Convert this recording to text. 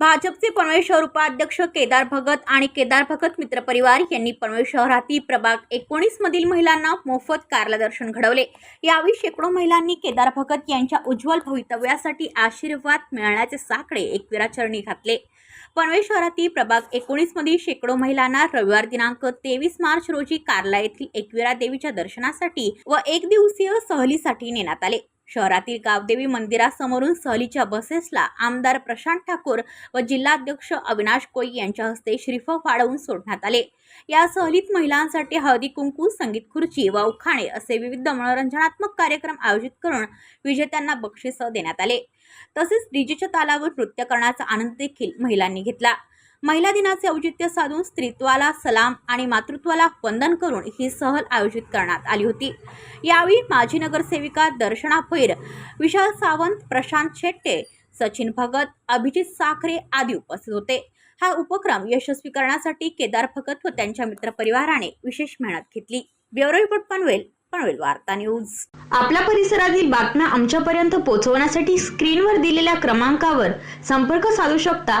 भाजपचे पनवेल शहर उपाध्यक्ष केदार भगत आणि केदार भगत मित्रपरिवार यांनी पनवेल शहरातील प्रभाग एकोणीस मधील महिलांना मोफत कारला दर्शन घडवले. यावेळी शेकडो महिलांनी केदार भगत यांच्या उज्ज्वल भवितव्यासाठी आशीर्वाद मिळण्याचे साकडे एकविराचरणी घातले. पनवेल शहरातील प्रभाग एकोणीस मधील शेकडो महिलांना रविवार दिनांक तेवीस मार्च रोजी कार्ला येथील एकविरा देवीच्या दर्शनासाठी व एक दिवसीय सहलीसाठी नेण्यात आले. शहरातील गावदेवी मंदिरासमोरून सहलीच्या बसेसला आमदार प्रशांत ठाकूर व जिल्हाध्यक्ष अविनाश कोई यांच्या हस्ते श्रीफळ वाढवून सोडण्यात आले. या सहलीत महिलांसाठी हळदी कुंकू संगीत खुर्ची व उखाणे असे विविध मनोरंजनात्मक कार्यक्रम आयोजित करून विजेत्यांना बक्षिसं देण्यात आले. तसेच डीजेच्या तालावर नृत्य करण्याचा आनंद देखील महिलांनी घेतला. महिला दिनाचे औचित्य साधून स्त्रीत्वाला सलाम आणि मातृत्वाला वंदन करून ही सहल आयोजित करण्यात आली होती. यावेळी माजी नगरसेविका दर्शना भैर विशाल सावंत प्रशांत शेट्टे सचिन भगत अभिजित साखरे आदी उपस्थित होते. हा उपक्रम यशस्वी करण्यासाठी केदार भगत व त्यांच्या मित्रपरिवाराने विशेष मेहनत घेतली. ब्युरो रिपोर्ट पनवेल पनवेल वार्ता न्यूज. आपल्या परिसरातील बातम्या आमच्यापर्यंत पोहोचवण्यासाठी स्क्रीनवर दिलेल्या क्रमांकावर संपर्क साधू शकता